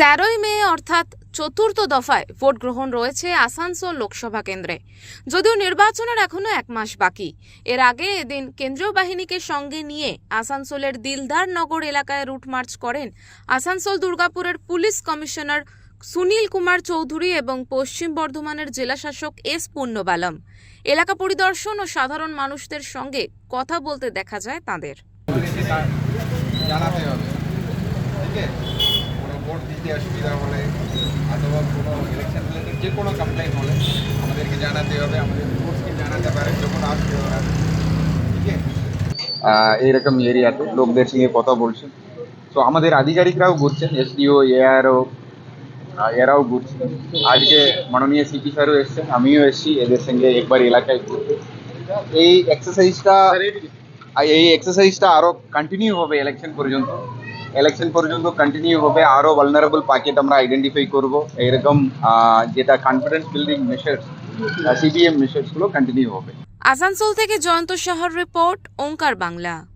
তেরোই মে, অর্থাৎ চতুর্থ দফায় ভোট গ্রহণ রয়েছে আসানসোল লোকসভা কেন্দ্রে। যদিও নির্বাচনের এখনও এক মাস বাকি, এর আগে এদিন কেন্দ্রীয় বাহিনীকে সঙ্গে নিয়ে আসানসোলের দিলদার নগর এলাকায় রুট মার্চ করেন আসানসোল দুর্গাপুরের পুলিশ কমিশনার সুনীল কুমার চৌধুরী এবং পশ্চিম বর্ধমানের জেলাশাসক এস পূর্ণবালম এলাকা পরিদর্শন ও সাধারণ মানুষদের সঙ্গে কথা বলতে দেখা যায় তাদের। জানাতে হবে। দিতে অসুবিধা হলে অথবা কোনো ইলেকশন রিলেটেড যে কোনো কমপ্লেন হলে আমাদেরকে জানাতে হবে আমাদের ফোর্সকে জানাতে পারে যখন আসবে ওরা। ঠিক আছে? এইরকম এরিয়াতে লোকদের সঙ্গে কথা বলছেন তো আমাদের আধিকারিকরাও ঘুরছেন এসডিও এআরও এরাও ঘুরছেন। আজকে মাননীয় সিপি স্যারও এসছেন আমিও এসেছি এদের সঙ্গে একবার এলাকায় ঘুরতে এই এক্সারসাইজটা এই এক্সারসাইজটা আরও কন্টিনিউ হবে ইলেকশন পর্যন্ত। ইলেকশন পর্যন্ত কন্টিনিউ হবে, আরও ভালনারেবল পাকেট আমরা আইডেন্টিফাই করব। এরকম যেটা কনফিডেন্স বিল্ডিং মেশার্স সিবিএম মেশার্সগুলো কন্টিনিউ হবে। আসানসোল থেকে জয়ন্ত শহর রিপোর্ট ওঙ্কার বাংলা।